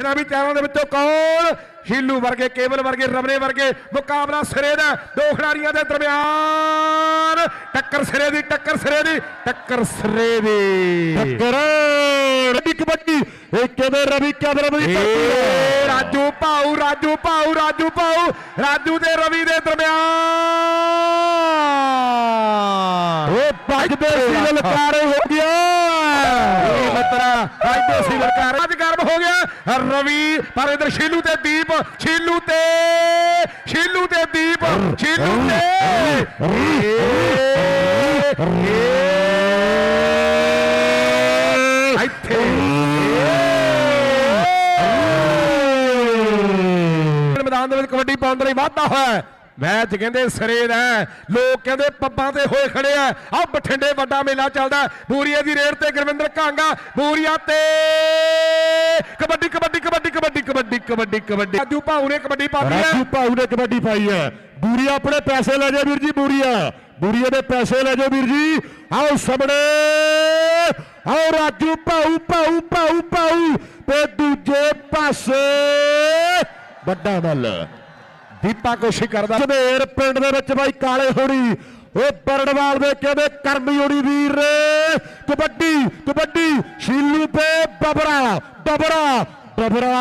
ਦੇਖਣਾ ਵੀ ਚਾਰਾਂ ਦੇ ਵਿੱਚੋਂ ਕੌਣ? ਸ਼ੀਲੂ ਵਰਗੇ ਕੇਵਲ ਵਰਗੇ ਰਮਨੇ ਵਰਗੇ ਮੁਕਾਬਲਾ ਸਿਰੇ ਦਾ ਦੋ ਖਿਡਾਰੀਆਂ ਦੇ ਦਰਮਿਆਨ। ਟੱਕਰ ਸਿਰੇ ਦੀ ਟੱਕਰ ਸਿਰੇ ਦੀ ਟੱਕਰ ਸਿਰੇ ਦੀ। ਟੱਕਰ। ਰਵੀ ਕਬੱਡੀ ਇਹ ਕਿਵੇਂ ਰਵੀ ਰਵੀ ਏ ਰਾਜੂ ਭਾਊ ਰਾਜੂ ਭਾਊ ਰਾਜੂ ਭਾਊ ਰਾਜੂ ਤੇ ਰਵੀ ਦੇ ਦਰਮਿਆਨ। ਉਹ ਭੱਜਦੇ ਸੀ ਲਲਕਾਰੇ ਹੋ ਗਿਆ। ਰਾਜੂ ਸੀ ਲਲਕਾਰ ਅੱਜ ਗਰਮ ਹੋ ਗਿਆ। ਰਵੀ ਪਰ ਇਧਰ ਸ਼ੀਲੂ ਤੇ ਦੀਪ ਸ਼ੀਲੂ ਤੇ ਸ਼ੀਲੂ ਤੇ ਦੀਪ ਸ਼ੀਲੂ ਤੇ। ਇੱਥੇ। ਮੈਦਾਨ ਦੇ ਵਿੱਚ ਕਬੱਡੀ ਪਾਉਣ ਦੇ ਲਈ ਵਾਧਾ ਹੋਇਆ। ਹੈ। ਮੈਚ ਕਹਿੰਦੇ ਸਿਰੇ ਦਾ ਹੈ। ਲੋਕ ਕਹਿੰਦੇ ਪੱਬਾਂ ਤੇ ਹੋਏ ਖੜੇ ਆ। ਆ ਬਠਿੰਡੇ ਵੱਡਾ ਮੇਲਾ ਚੱਲਦਾ ਹੈ। ਦੀ ਰੇਡ ਤੇ ਗੁਰਵਿੰਦਰ ਕਾਂਗਾ, ਬੂਰੀਆ ਤੇ ਕਬੱਡੀ ਕਬੱਡੀ ਕਬੱਡੀ ਕਬੱਡੀ ਕਬੱਡੀ ਕਬੱਡੀ ਕਬੱਡੀ। ਰਾਜੂ ਭਾਊ ਨੇ ਕਬੱਡੀ ਪਾਈ ਹੈ। ਰਾਜੂ ਭਾਊ ਨੇ ਕਬੱਡੀ ਪਾਈ ਹੈ। ਬੂਰੀਆ ਆਪਣੇ ਪੈਸੇ ਲੈ ਜਾ ਵੀਰ ਜੀ, ਬੂਰੀਆ। ਬੂਰੀਏ ਦੇ ਪੈਸੇ ਲੈ ਜਾ ਵੀਰ ਜੀ। ਆਓ ਸਾਹਮਣੇ। ਆਓ ਰਾਜੂ ਭਾਊ ਭਾਊ ਭਾਊ ਭਾਊ ਤੇ ਦੂਜੇ ਪਾਸੇ। ਵੱਡਾ ਬੱਲ ਦੀਪਾ ਕੋਸ਼ਿਸ਼ ਕਰਦਾ। ਝਵੇਰ ਪਿੰਡ ਦੇ ਵਿੱਚ ਬਾਈ ਕਾਲੇ ਹੋਣੀ ਉਹ ਬਰੜਵਾਲ ਦੇ ਕਹਿੰਦੇ ਕਰਮੀ ਹੋਣੀ ਵੀਰ। ਕਬੱਡੀ ਕਬੱਡੀ ਸ਼ੀਲੂ ਤੇ ਬਬਰਾ ਬਬਰਾ ਬਬਰਾ।